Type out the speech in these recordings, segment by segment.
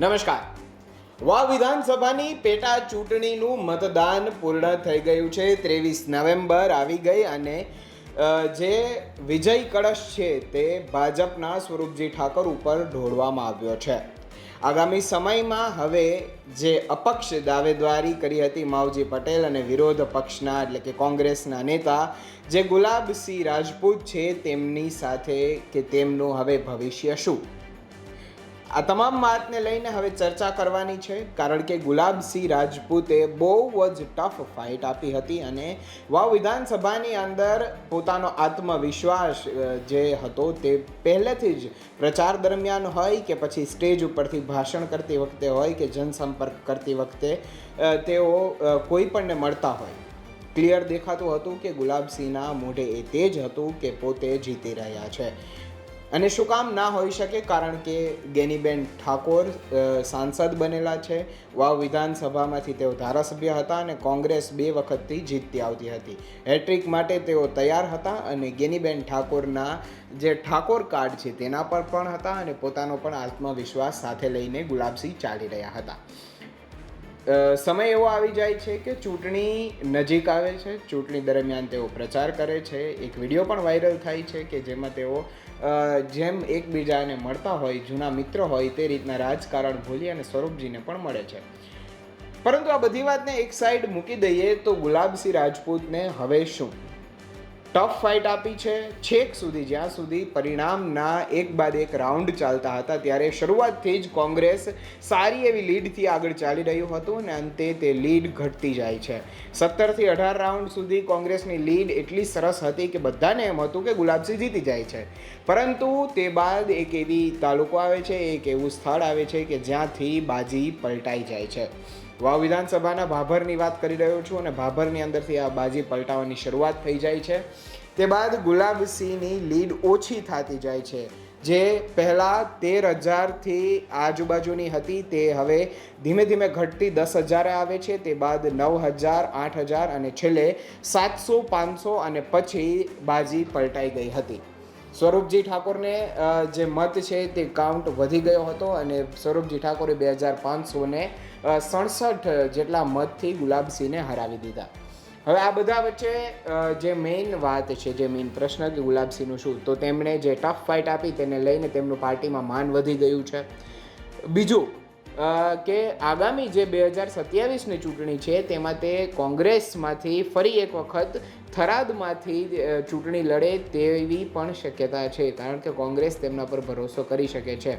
નમસ્કાર. વાવ વિધાનસભાની પેટા ચૂંટણીનું મતદાન પૂર્ણ થઈ ગયું છે. ત્રેવીસ નવેમ્બર આવી ગઈ અને જે વિજય કળશ છે તે ભાજપના સ્વરૂપજી ઠાકોર ઉપર ઢોળવામાં આવ્યો છે. આગામી સમયમાં હવે જે અપક્ષ દાવેદારી કરી હતી માવજી પટેલ અને વિરોધ પક્ષના, એટલે કે કોંગ્રેસના નેતા, જે ગુલાબસિંહ રાજપૂત છે તેમની સાથે કે તેમનું હવે ભવિષ્ય શું? આ તમામ વાતને લઈને હવે ચર્ચા કરવાની છે, કારણ કે ગુલાબસિંહ રાજપૂતે બહુ જ ટફ ફાઇટ આપી હતી અને વાવ વિધાનસભાની અંદર પોતાનો આત્મવિશ્વાસ જે હતો તે પહેલેથી જ પ્રચાર દરમિયાન હોય કે પછી સ્ટેજ ઉપરથી ભાષણ કરતી વખતે હોય કે જનસંપર્ક કરતી વખતે તેઓ કોઈ પણને મળતા હોય. ક્લિયર દેખાતું હતું કે ગુલાબસિંહના મોઢે એ તે જ હતું કે પોતે જીતી રહ્યા છે. અને શું કામ ના હોઈ શકે કારણ કે ગેનીબેન ઠાકોર સાંસદ બનેલા છે. વાવ વિધાનસભામાંથી તેઓ ધારાસભ્ય હતા અને કોંગ્રેસ બે વખતથી જીતતી આવતી હતી. હેટ્રિક માટે તેઓ તૈયાર હતા અને ગેનીબેન ઠાકોરના જે ઠાકોર કાર્ડ છે તેના પર પણ હતા અને પોતાનો પણ આત્મવિશ્વાસ સાથે લઈને ગુલાબસિંહ ચાલી રહ્યા હતા. સમય એવો આવી જાય છે કે ચૂંટણી નજીક આવે છે. ચૂંટણી દરમિયાન તેઓ પ્રચાર કરે છે. એક વીડિયો પણ વાયરલ થાય છે કે જેમાં તેઓ જેમ એકબીજાને મળતા હોય, જૂના મિત્ર હોય, તે રીતના રાજકારણ ભૂલી અને સ્વરૂપજીને પણ મળે છે. પરંતુ આ બધી વાતને એક સાઈડ મૂકી દઈએ તો ગુલાબસિંહ રાજપૂતને હવે શું? ટફ ફાઇટ આપી છે. છેક સુધી, જ્યાં સુધી પરિણામના એક બાદ એક રાઉન્ડ ચાલતા હતા, ત્યારે શરૂઆતથી જ કોંગ્રેસ સારી એવી લીડથી આગળ ચાલી રહ્યું હતું અને અંતે તે લીડ ઘટતી જાય છે. સત્તરથી અઢાર રાઉન્ડ સુધી કોંગ્રેસની લીડ એટલી સરસ હતી કે બધાને એમ હતું કે ગુલાબસિંહ જીતી જાય છે. પરંતુ તે બાદ એક એવી તાલુકો આવે છે, એક એવું સ્થળ આવે છે કે જ્યાંથી બાજી પલટાઈ જાય છે. વાવ વિધાનસભાના ભાભરની વાત કરી રહ્યો છું અને ભાભરની અંદરથી આ બાજી પલટાવાની શરૂઆત થઈ જાય છે. તે બાદ ગુલાબસિંહની લીડ ઓછી થતી જાય છે. જે પહેલાં તેર હજારથી આજુબાજુની હતી, તે હવે ધીમે ધીમે ઘટતી દસ હજારે આવે છે. તે બાદ નવ હજાર, આઠ હજાર અને છેલ્લે સાતસો, પાંચસો અને પછી બાજી પલટાઈ ગઈ હતી. સ્વરૂપજી ઠાકોરને જે મત છે તે કાઉન્ટ વધી ગયો હતો અને સ્વરૂપજી ઠાકોરે બે હજાર પાંચસોને સડસઠ જેટલા મતથી ગુલાબસિંહને હરાવી દીધા. હવે આ બધા વચ્ચે જે મેઇન વાત છે, જે મેઇન પ્રશ્ન કે ગુલાબસિંહનું શું, તો તેમણે જે ટફ ફાઇટ આપી, તેને લઈને તેમનું પાર્ટીમાં માન વધી ગયું છે. બીજું કે આગામી જે બે હજાર સત્યાવીસની ચૂંટણી છે, તેમાં તે કોંગ્રેસમાંથી ફરી એક વખત થરાદમાંથી ચૂંટણી લડે તેવી પણ શક્યતા છે, કારણ કે કોંગ્રેસ તેમના પર ભરોસો કરી શકે છે.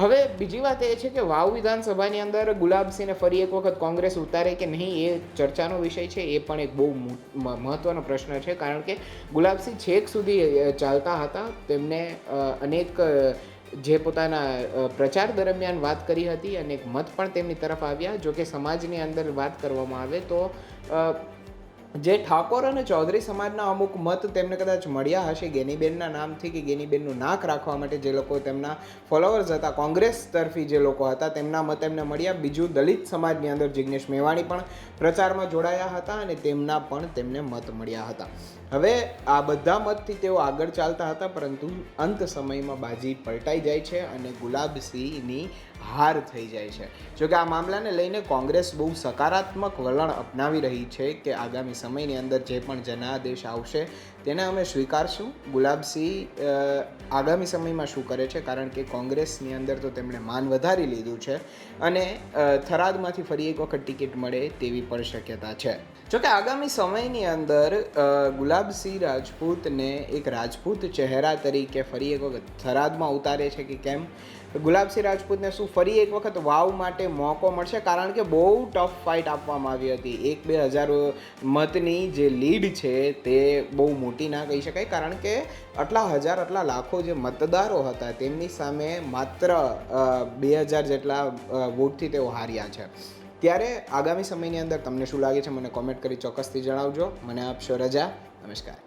હવે બીજી વાત એ છે કે વાવ વિધાનસભાની અંદર ગુલાબસિંહને ફરી એક વખત કોંગ્રેસ ઉતારે કે નહીં એ ચર્ચાનો વિષય છે, એ પણ એક બહુ મહત્ત્વનો પ્રશ્ન છે, કારણ કે ગુલાબસિંહ છેક સુધી ચાલતા હતા, તેમને અનેક જે પોતાના પ્રચાર દરમિયાન વાત કરી હતી અને એક મત પણ તેમની તરફ આવ્યા. જો કે સમાજની અંદર વાત કરવામાં આવે તો જે ઠાકોર અને ચૌધરી સમાજના અમુક મત તેમને કદાચ મળ્યા હશે, ગેનીબેનના નામથી કે ગેનીબેનનું નાક રાખવા માટે જે લોકો તેમના ફોલોઅર્સ હતા, કોંગ્રેસ તરફી જે લોકો હતા, તેમના મત એમને મળ્યા. બીજું દલિત સમાજની અંદર જિગ્નેશ મેવાણી પણ પ્રચારમાં જોડાયા હતા અને તેમના પણ તેમને મત મળ્યા હતા. હવે આ બધા મતથી તેઓ આગળ ચાલતા હતા, પરંતુ અંત સમયમાં બાજી પલટાઈ જાય છે અને ગુલાબસિંહની હાર થઈ જાય છે. જોકે આ મામલાને લઈને કોંગ્રેસ બહુ સકારાત્મક વલણ અપનાવી રહી છે કે આગામી સમયની અંદર જે પણ જનાદેશ આવશે તેને અમે સ્વીકારશું. ગુલાબસિંહ આગામી સમયમાં શું કરે છે? કારણ કે કોંગ્રેસની અંદર તો તેમણે માન વધારી લીધું છે અને થરાદમાંથી ફરી એક વખત ટિકિટ મળે તેવી પણ શક્યતા છે. જોકે આગામી સમયની અંદર ગુલાબસિંહ રાજપૂતને એક રાજપૂત ચહેરા તરીકે ફરી એક વખત થરાદમાં ઉતારે છે કે કેમ? ગુલાબસિંહ રાજપૂતને શું ફરી એક વખત વાવ માટે મોકો મળશે? કારણ કે બહુ ટફ ફાઇટ આપવામાં આવી હતી. એક બે હજાર મતની જે લીડ છે તે બહુ મોટી ના કહી શકાય. કારણ કે આટલા હજાર, આટલા લાખો જે મતદારો હતા તેમની સામે માત્ર બે હજાર જેટલા વોટથી તેઓ હાર્યા છે. ત્યારે આગામી સમયની અંદર તમને શું લાગે છે? મને કોમેન્ટ કરી ચોક્કસથી જણાવજો. મને આપશો રજા. નમસ્કાર.